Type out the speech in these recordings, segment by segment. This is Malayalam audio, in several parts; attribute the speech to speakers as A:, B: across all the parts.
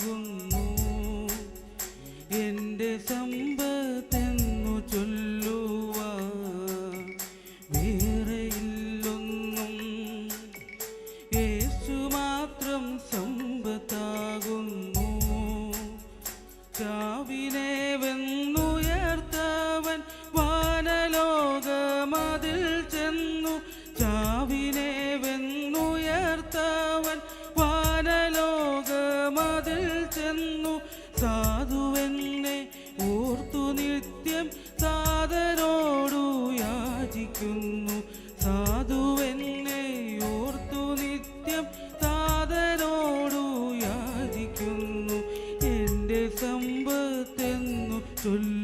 A: സമ്പത്താകുന്നു എന്റെ സമ്പത്തെന്നു നാഥനോടു യാചിക്കുന്നു സാധു സാധുവെന്നെ ഓർത്തു നിത്യം സാധനോടു യാചിക്കുന്നു എന്റെ സമ്പത്തെന്നു ചൊല്ലു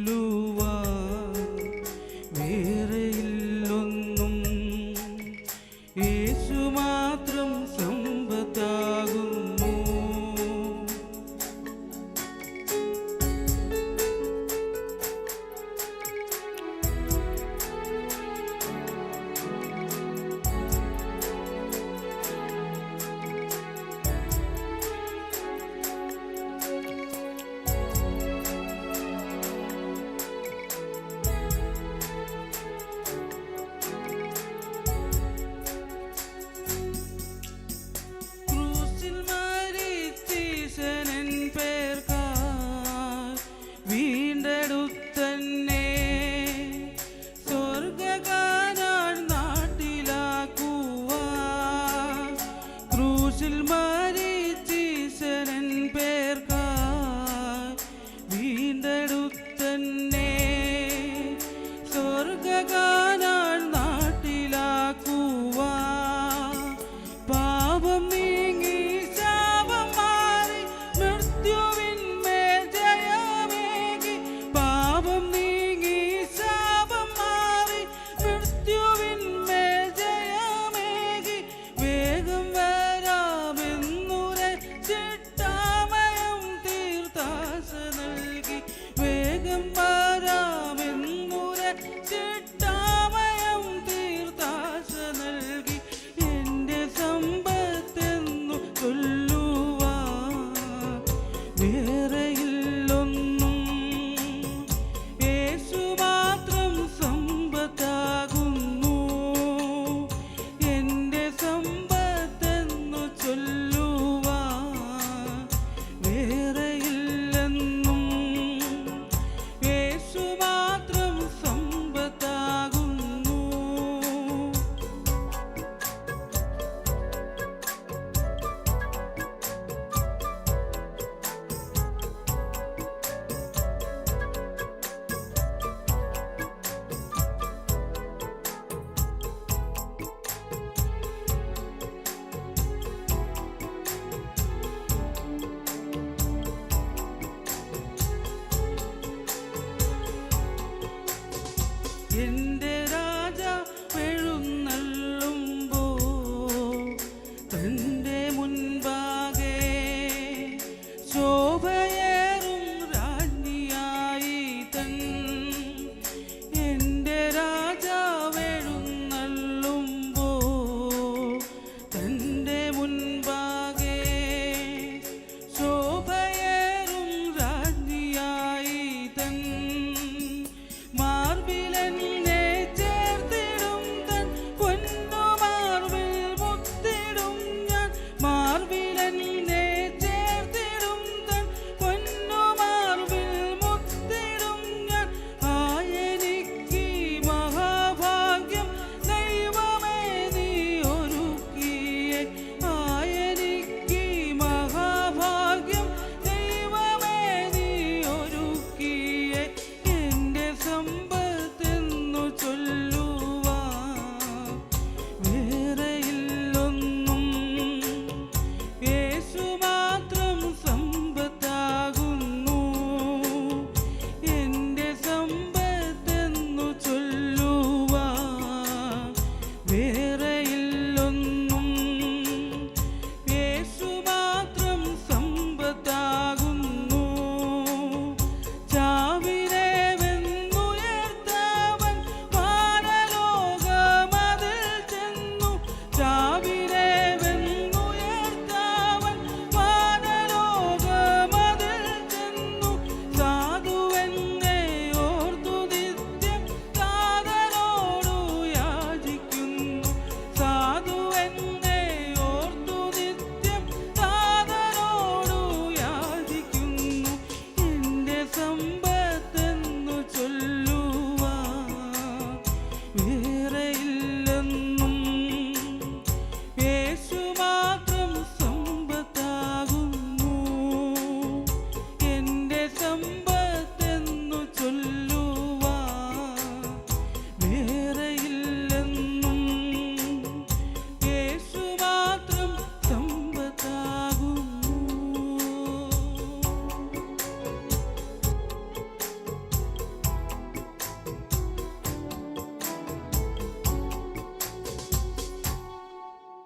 A: in